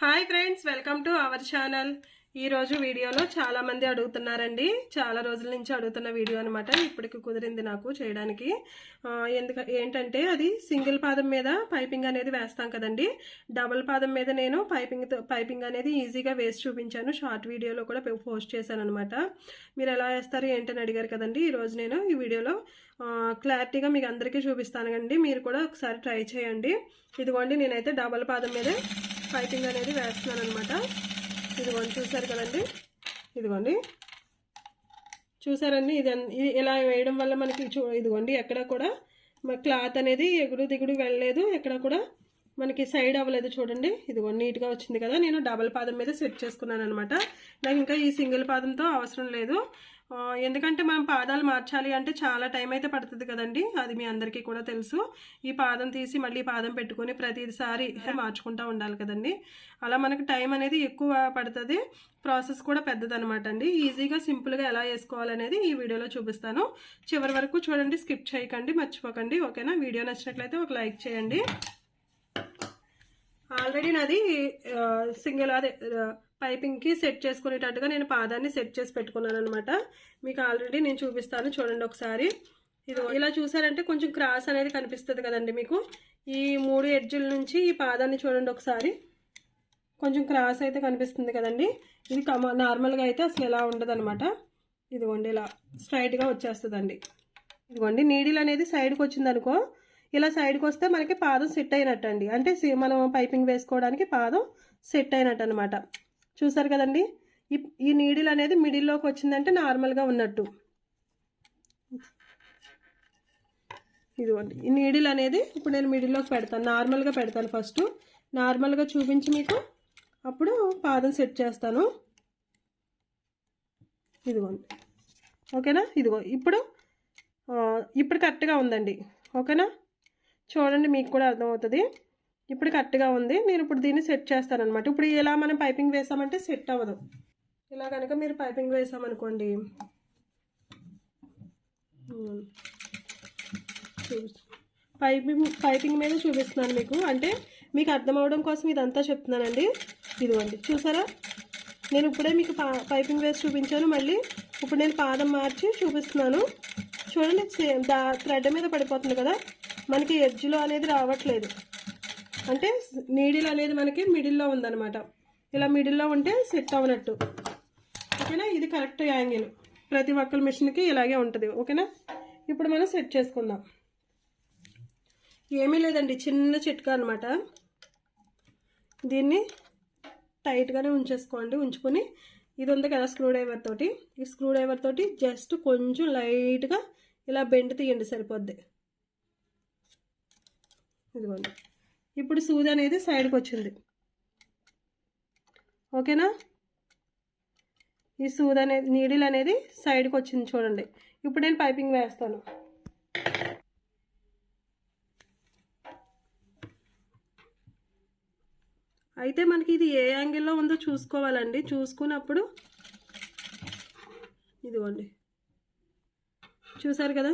Hi friends welcome to our channel. ఈ రోజు వీడియోలో చాలామంది అడుగుతున్నారండి. చాలా రోజుల నుంచి అడుగుతున్న వీడియో అనమాట ఇప్పటికి కుదిరింది నాకు చేయడానికి. ఎందుక ఏంటంటే అది సింగిల్ పాదం మీద పైపింగ్ అనేది వేస్తాం కదండి. డబుల్ పాదం మీద నేను పైపింగ్ పైపింగ్ అనేది ఈజీగా వేసి చూపించాను. షార్ట్ వీడియోలో కూడా పోస్ట్ చేశాను అనమాట మీరు ఎలా వేస్తారు ఏంటని అడిగారు కదండి. ఈరోజు నేను ఈ వీడియోలో క్లారిటీగా మీకు అందరికీ చూపిస్తాను కండి మీరు కూడా ఒకసారి ట్రై చేయండి. ఇదిగోండి నేనైతే డబల్ పాదం మీద పైపింగ్ అనేది వేస్తున్నాను అనమాట ఇదిగోండి చూసారు కదండి? ఇదిగోండి. చూసారండి ఇది అన్- ఇలా వేయడం వల్ల మనకి చూ ఇదిగోండి ఎక్కడ కూడా మన క్లాత్ అనేది ఎగుడు దిగుడు వెళ్ళలేదు. ఎక్కడ కూడా మనకి సైడ్ అవ్వలేదు చూడండి. ఇదిగోండి నీట్గా వచ్చింది కదా. నేను డబల్ పాదం మీద సెట్ చేసుకున్నాను అనమాట నాకు ఇంకా ఈ సింగిల్ పాదంతో అవసరం లేదు. ఎందుకంటే మనం పాదాలు మార్చాలి అంటే చాలా టైం అయితే పడుతుంది కదండి. అది మీ అందరికీ కూడా తెలుసు. ఈ పాదం తీసి మళ్ళీ పాదం పెట్టుకొని ప్రతిసారి మార్చుకుంటూ ఉండాలి కదండి. అలా మనకి టైం అనేది ఎక్కువ పడుతుంది. ప్రాసెస్ కూడా పెద్దదనమాట అండి. ఈజీగా సింపుల్గా ఎలా వేసుకోవాలనేది ఈ వీడియోలో చూపిస్తాను. చివరి వరకు చూడండి స్కిప్ చేయకండి మర్చిపోకండి. ఓకేనా వీడియో నచ్చినట్లయితే ఒక లైక్ చేయండి. ఆల్రెడీ నాది సింగిల్ అదే పైపింగ్కి సెట్ చేసుకునేటట్టుగా నేను పాదాన్ని సెట్ చేసి పెట్టుకున్నాను అనమాట మీకు ఆల్రెడీ నేను చూపిస్తాను చూడండి ఒకసారి. ఇది ఇలా చూసారంటే కొంచెం క్రాస్ అనేది కనిపిస్తుంది కదండి మీకు. ఈ మూడు ఎడ్జుల నుంచి ఈ పాదాన్ని చూడండి ఒకసారి. కొంచెం క్రాస్ అయితే కనిపిస్తుంది కదండి. ఇది కమ నార్మల్గా అయితే అసలు ఎలా ఉండదు అనమాట ఇదిగోండి ఇలా స్ట్రైట్గా వచ్చేస్తుందండి. ఇదిగోండి నీడిల్ అనేది సైడ్కి వచ్చింది అనుకో ఇలా సైడ్కి వస్తే మనకి పాదం సెట్ అయినట్టు అండి అంటే సి- మనం పైపింగ్ వేసుకోవడానికి పాదం సెట్ అయినట్టు అనమాట చూసారు కదండి? ఈ ఈ నీడిల్ అనేది మిడిల్లోకి వచ్చిందంటే నార్మల్గా ఉన్నట్టు. ఇదిగోండి. ఈ నీడిల్ అనేది ఇప్పుడు నేను మిడిల్లోకి పెడతాను. నార్మల్గా పెడతాను ఫస్ట్. నార్మల్గా చూపించి మీకు. అప్పుడు పాదం సెట్ చేస్తాను. ఇదిగోండి. ఓకేనా? ఇదిగో ఇప్పుడు ఇప్పుడు కరెక్ట్గా ఉందండి. ఓకేనా? చూడండి మీకు కూడా అర్థమవుతుంది. ఇప్పుడు కరెక్ట్గా ఉంది. నేను ఇప్పుడు దీన్ని సెట్ చేస్తాను అనమాట ఇప్పుడు ఇలా మనం పైపింగ్ వేసామంటే సెట్ అవ్వదు. ఇలా కనుక మీరు పైపింగ్ వేసామనుకోండి. పైపింగ్ పైపింగ్ మీద చూపిస్తున్నాను మీకు. అంటే మీకు అర్థం అవడం కోసం ఇదంతా చెప్తున్నానండి. ఇదిగోండి. చూసారా? నేను ఇప్పుడే మీకు పా పైపింగ్ వేసి చూపించాను. మళ్ళీ ఇప్పుడు నేను పాదం మార్చి చూపిస్తున్నాను. చూడండి సేమ్ దా థ్రెడ్ మీద పడిపోతుంది కదా. మనకి ఎడ్జ్లో అనేది రావట్లేదు. అంటే నీడిల్ అనేది మనకి మిడిల్లో ఉందన్నమాట. ఇలా మిడిల్లో ఉంటే సెట్ అవ్వనట్టు. ఓకేనా? ఇది కరెక్ట్ యాంగిల్. ప్రతి ఒక్కరి మిషన్కి ఇలాగే ఉంటుంది. ఓకేనా? ఇప్పుడు మనం సెట్ చేసుకుందాం. ఏమీ లేదండి. చిన్న చిట్కా అనమాట దీన్ని టైట్గానే ఉంచేసుకోండి. ఉంచుకొని ఇది ఉంది కదా స్క్రూ డ్రైవర్ తోటి. ఈ స్క్రూ డ్రైవర్ తోటి జస్ట్ కొంచెం లైట్గా ఇలా బెండ్ తీయండి సరిపోద్ది. ఇదిగోండి. ఇప్పుడు సూది అనేది సైడ్కి వచ్చింది. ఓకేనా? ఈ సూది అనేది నీడిల్ అనేది సైడ్కి వచ్చింది చూడండి. ఇప్పుడు నేను పైపింగ్ వేస్తాను. అయితే మనకి ఇది ఏ యాంగిల్లో ఉందో చూసుకోవాలండి. చూసుకున్నప్పుడు ఇదిగోండి. చూసారు కదా?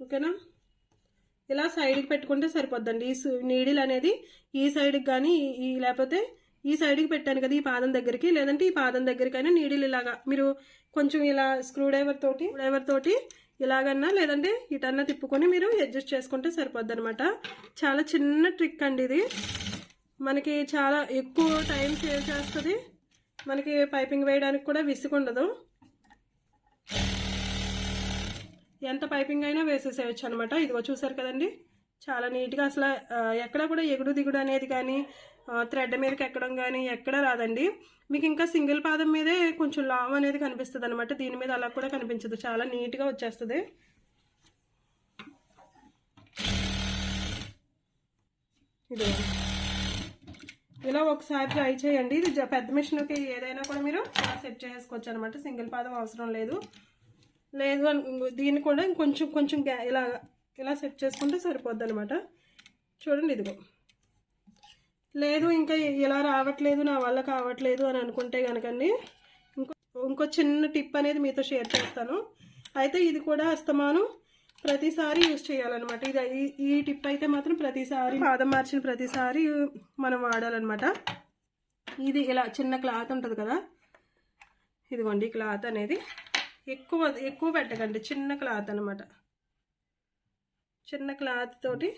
ఓకేనా? ఇలా సైడ్కి పెట్టుకుంటే సరిపోద్దండి. ఈ నీడిల్ అనేది ఈ సైడ్కి కానీ ఈ లేకపోతే ఈ సైడ్కి పెట్టాను కదా ఈ పాదం దగ్గరికి లేదంటే ఈ పాదం దగ్గరికైనా నీడిల్ ఇలాగా మీరు కొంచెం ఇలా స్క్రూ డ్రైవర్ తోటి డ్రైవర్ తోటి ఇలాగన్నా లేదంటే ఇటన్నా తిప్పుకొని మీరు అడ్జస్ట్ చేసుకుంటే సరిపోద్ది అనమాట చాలా చిన్న ట్రిక్ అండి ఇది. మనకి చాలా ఎక్కువ టైం సేవ్ చేస్తుంది. మనకి పైపింగ్ వేయడానికి కూడా విసుగుండదు ఎంత పైపింగ్ అయినా వేసేసేయచ్చు అనమాట ఇదిగో చూసారు కదండి. చాలా నీట్గా అసలు ఎక్కడ కూడా ఎగుడు దిగుడు అనేది కానీ థ్రెడ్ మీదకి ఎక్కడం కానీ ఎక్కడ రాదండి. మీకు ఇంకా సింగిల్ పాదం మీదే కొంచెం లావ్ అనేది కనిపిస్తుంది అనమాట దీని మీద అలా కూడా కనిపించదు. చాలా నీట్గా వచ్చేస్తుంది. ఇది ఇలా ఒకసారి ట్రై చేయండి. ఇది జ- పెద్ద మిషన్కి ఏదైనా కూడా మీరు సెట్ చేసుకోవచ్చు అనమాట సింగిల్ పాదం అవసరం లేదు. లేదు దీన్ని కూడా ఇంకొంచెం కొంచెం ఇలా ఇలా సెట్ చేసుకుంటే సరిపోద్ది అనమాట చూడండి ఇదిగో. లేదు ఇంకా ఇలా రావట్లేదు నా వల్ల కావట్లేదు అని అనుకుంటే కనుకండి ఇంకో ఇంకో చిన్న టిప్ అనేది మీతో షేర్ చేస్తాను. అయితే ఇది కూడా అస్తమానం. ప్రతిసారి యూజ్ చేయాలన్నమాట. ఇది ఈ- టిప్ అయితే మాత్రం ప్రతిసారి పాదం మార్చిన ప్రతిసారి మనం వాడాలన్నమాట. ఇది ఇలా చిన్న క్లాత్ ఉంటుంది కదా. ఇదిగోండి క్లాత్ అనేది ఎక్కువ ఎక్కువ పెట్టకండి. చిన్న క్లాత్ అనమాట చిన్న క్లాత్ తోటి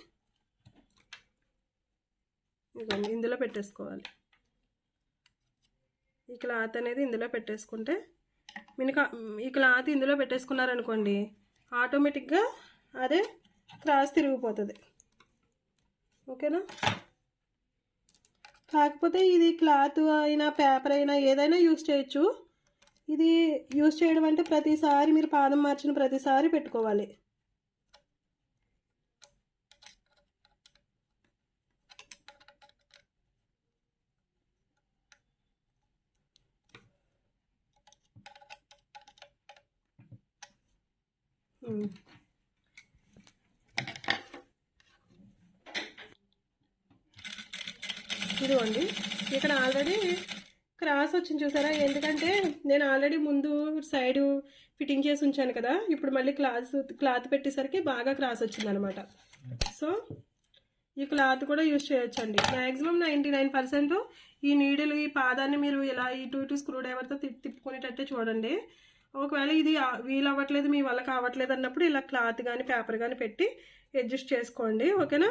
ఇదిగోండి ఇందులో పెట్టేసుకోవాలి. ఈ క్లాత్ అనేది ఇందులో పెట్టేసుకుంటే మినక ఈ క్లాత్ ఇందులో పెట్టేసుకున్నారనుకోండి ఆటోమేటిక్గా అదే క్రాస్ తిరిగిపోతుంది. ఓకేనా? కాకపోతే ఇది క్లాత్ అయినా పేపర్ అయినా ఏదైనా యూస్ చేయొచ్చు. ఇది యూస్ చేయడం అంటే ప్రతిసారి మీరు పాదం మార్చిన ప్రతిసారి పెట్టుకోవాలి. ఇదిగోండి. ఇక్కడ ఆల్రెడీ క్రాస్ వచ్చింది చూసారా? ఎందుకంటే నేను ఆల్రెడీ ముందు సైడ్ ఫిట్టింగ్ చేసి ఉంచాను కదా. ఇప్పుడు మళ్ళీ క్లాత్ క్లాత్ పెట్టేసరికి బాగా క్రాస్ వచ్చింది అనమాట సో ఈ క్లాత్ కూడా యూజ్ చేయొచ్చండి. మ్యాక్సిమం నైంటీ నైన్ పర్సెంట్ ఈ నీడిల్ ఈ పాదాన్ని మీరు ఇలా ఇటు ఇటు స్క్రూ డ్రైవర్తో తిప్పుకునేటట్టే చూడండి. ఒకవేళ ఇది వీలు అవ్వట్లేదు మీ వల్ల కావట్లేదు అన్నప్పుడు ఇలా క్లాత్ కానీ పేపర్ కానీ పెట్టి అడ్జస్ట్ చేసుకోండి ఓకేనా?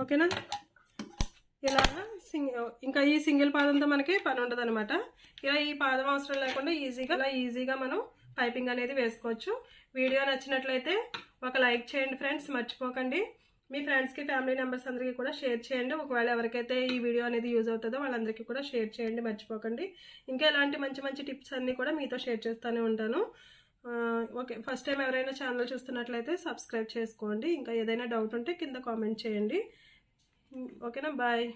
ఓకేనా? ఇలా సింగ్ ఇంకా ఈ సింగిల్ పాదంతో మనకి పని ఉండదు అనమాట ఇలా ఈ పాదం అవసరం లేకుండా ఈజీగా ఇలా ఈజీగా మనం పైపింగ్ అనేది వేసుకోవచ్చు. వీడియో నచ్చినట్లయితే ఒక లైక్ చేయండి ఫ్రెండ్స్. మర్చిపోకండి. మీ ఫ్రెండ్స్కి ఫ్యామిలీ మెంబర్స్ అందరికీ కూడా షేర్ చేయండి. ఒకవేళ ఎవరికైతే ఈ వీడియో అనేది యూజ్ అవుతుందో వాళ్ళందరికీ కూడా షేర్ చేయండి. మర్చిపోకండి. ఇంకా ఇలాంటి మంచి మంచి టిప్స్ అన్నీ కూడా మీతో షేర్ చేస్తూనే ఉంటాను. ఓకే. ఫస్ట్ టైం ఎవరైనా ఛానల్ చూస్తున్నట్లయితే సబ్స్క్రైబ్ చేసుకోండి. ఇంకా ఏదైనా డౌట్ ఉంటే కింద కామెంట్ చేయండి. ఓకేనా? బాయ్